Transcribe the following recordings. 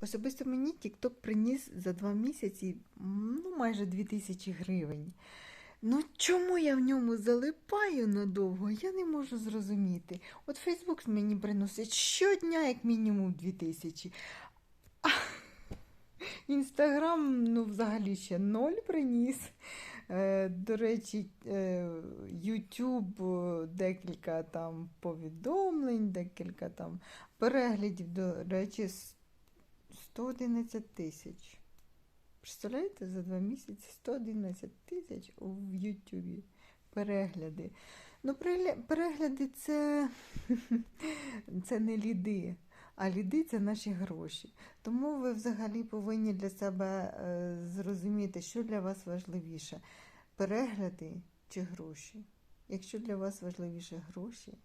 Особисто мені TikTok приніс за два місяці ну, майже 2000 гривень. Ну чому я в ньому залипаю надовго, я не можу зрозуміти. От Facebook мені приносить щодня як мінімум 2000. А Інстаграм, ну, взагалі ще ноль приніс. Е, До речі, е, YouTube е, декілька там повідомлень, декілька там переглядів, до речі, 111 тисяч. Представляєте, за два місяці 111 тисяч в Ютубі перегляди. Ну, перегляди це, це не ліди, а ліди це наші гроші. Тому ви взагалі повинні для себе е, зрозуміти, що для вас важливіше: перегляди чи гроші. Якщо для вас важливіше гроші,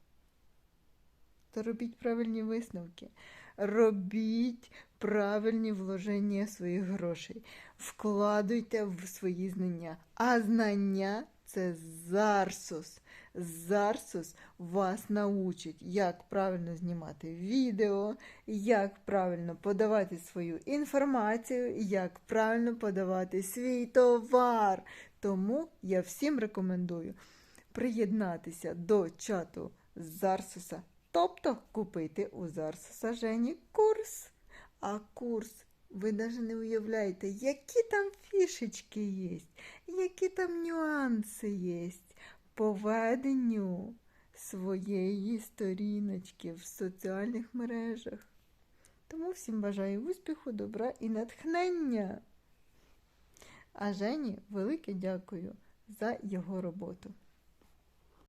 то робіть правильні висновки. Робіть правильні вложення своїх грошей. Вкладуйте в свої знання. А знання це зарсус. Зарсус вас научить, як правильно знімати відео, як правильно подавати свою інформацію, як правильно подавати свій товар. Тому я всім рекомендую приєднатися до чату Зарсуса, тобто купити у Зарсуса Жені курс. А курс, ви навіть не уявляєте, які там фішечки є, які там нюанси є по веденню своєї сторіночки в соціальних мережах. Тому всім бажаю успіху, добра і натхнення. А Жені велике дякую за його роботу.